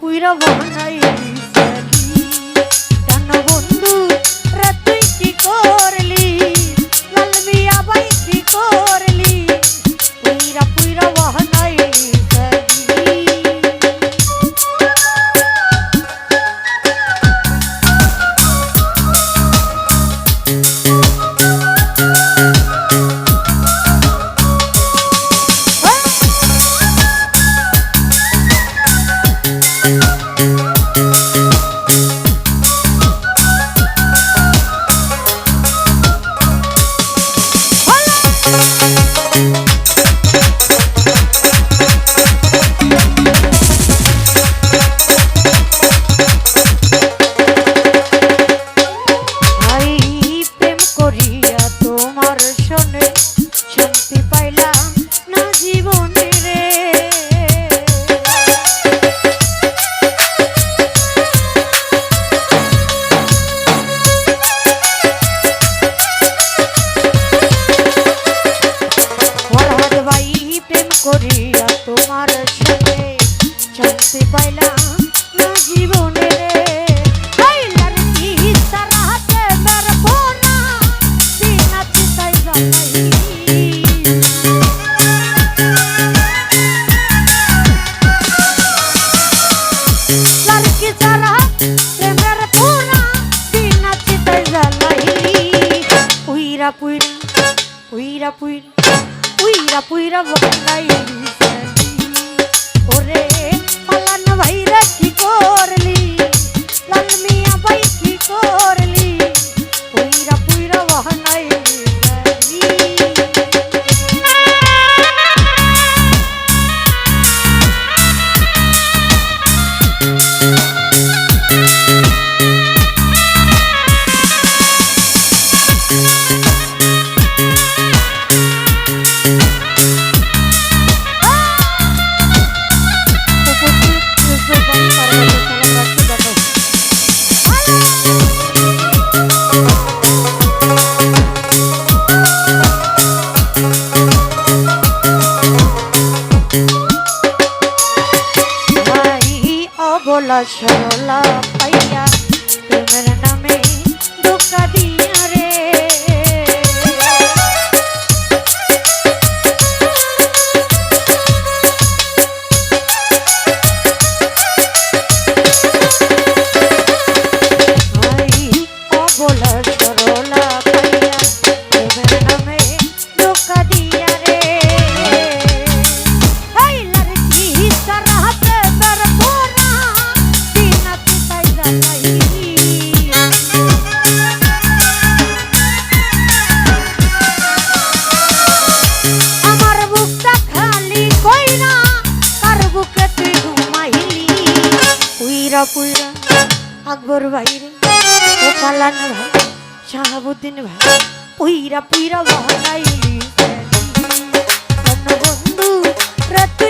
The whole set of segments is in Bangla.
꾸이라고 lady. গোপালান ভাই শাহাবুদ্দিন ভাই পুইরা পুইরা বন্ধু রাত্রি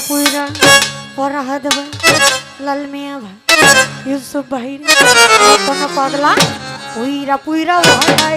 পুইরা ফরহাদ ভাই লাল মিয়া ভাই ইউসুফ ভাই কোনো পাগলা পুইরা পুইরা ভাই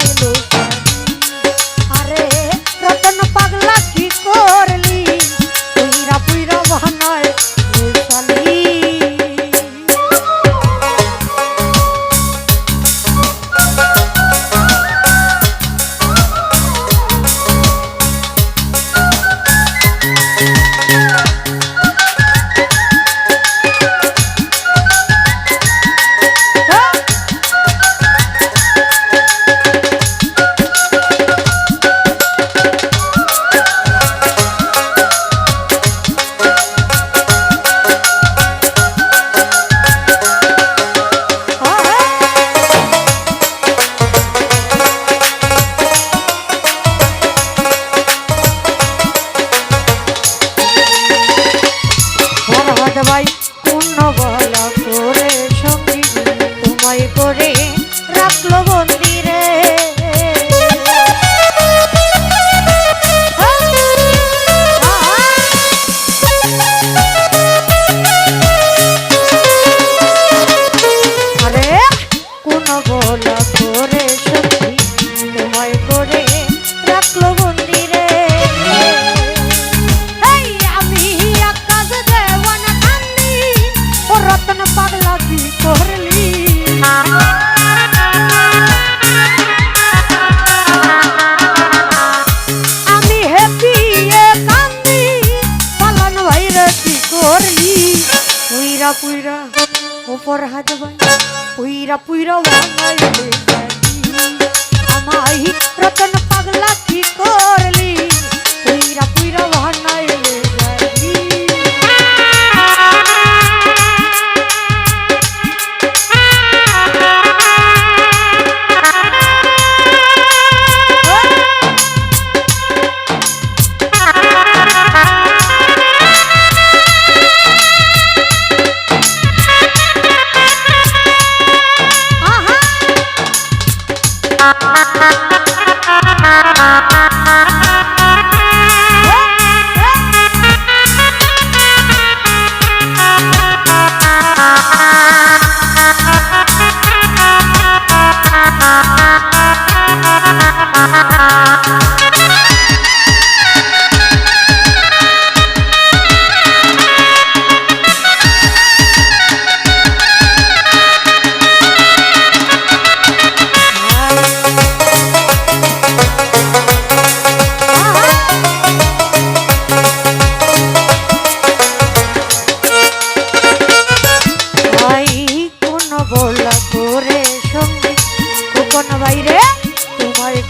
পুইরা পুইরা আমার রতন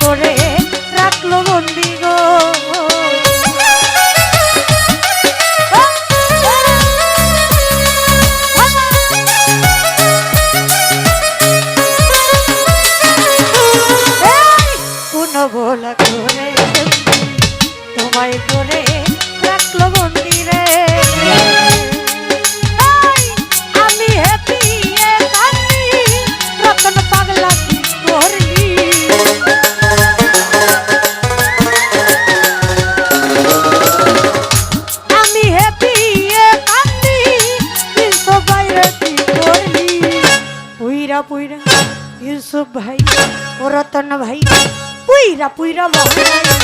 correr. পুইরা ইউসুফ ভাই ও রতন ভাই পুইরা পুইরা মহারাজ